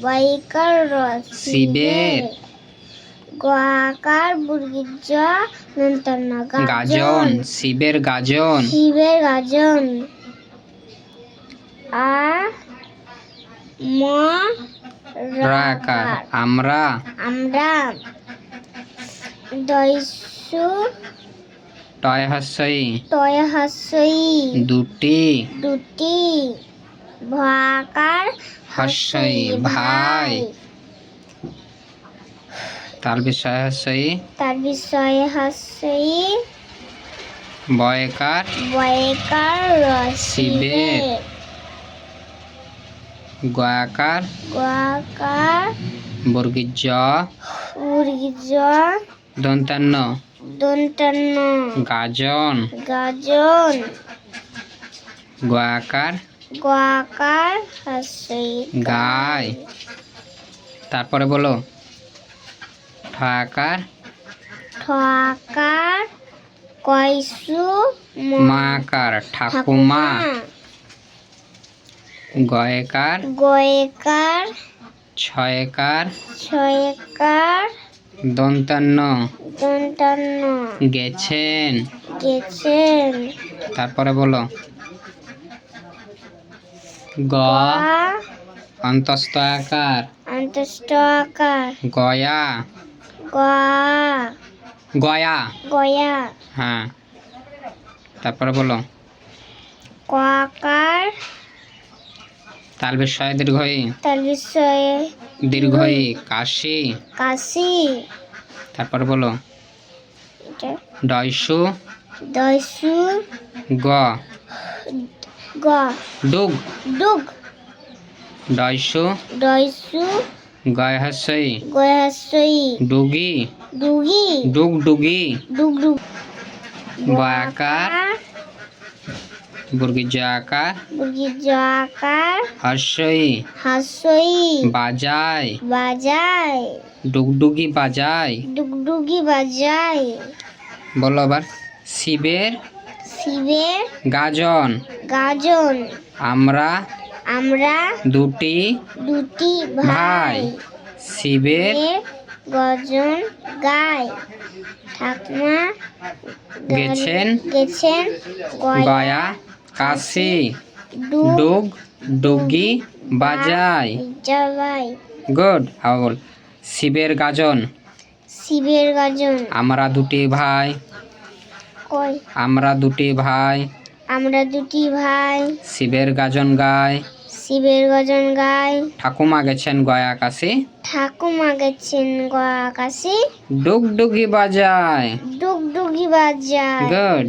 বয়কার র শিবের গোয়াকার মুরগির জ দন্তন্য গাজন শিবের গাজন। শিবের গাজন। আ ম রাকার আমরা। আমরা। দৈসু টয় হস্যই তয় হাসই। দুটি। দুটি। ভাকার হস্যই ভাই। তাল বিষয় হস্যই তার বিষয়ে হাসই। বয়কার বয়কার। রসিবের গয়াকার গোয়াকার বর্গীর জ মুরগির জ দন্তান্ন। গাজন। গাজন। গয়াকার হাসই গায় তারপরে বলো। ঠাকার ঠকার কয়সু মাকার ঠাকুমা। গয়কার। গয়কার। ছয়কার। ছয়কার। দন্তান্ন। দন্তন্য গেছেন। গেছেন। তারপরে বলো। গ। অন্তস্থ আকার। অন্তষ্ট আকার। গয়া। গয়া গয়া। গয়া। হ্যাঁ। তারপরে বলো। কাকার তাল বিষয় দীর্ঘই। তার বিষয়ে দীর্ঘই। কাশি। কাশি। তারপরে বলো। এটা ডয়সু গ। গ। ডুগ। ডুগ। ডয়সু দস্যু গয় হাসই গয়াসই ডুগি। ডুগি। ডুগ ডুগি। ডুগ ডুগ। বয়াকার বুর্গি জাকার। মুরগির জাকার। হর্ষই হাসই। বাজায় বাজায় ডুগডুগি বাজায় ডুগডুগি বাজায় বলো আবার। শিবের শিবের গাজন। গাজন। আমরা আমরা দুটি দুটি ভাই। শিবের গজন গায়। ঠাকুমা গেছেন গেছেন গয়া কাশি। ডুগ ডুগ বাজায় জবাই গুড বল। শিবের গাজন। শিবের গাজন। আমরা দুটি ভাই। আমরা দুটি ভাই। আমরা দুটি ভাই। শিবের গাজন গায় শিবের গজন গায় ঠাকুমা গেছেন গয়া কাশি ঠাকুমা গেছেন গয়া আকাশে। ডুগডুগি বাজায়। ডুগডুগি বাজায়। গুড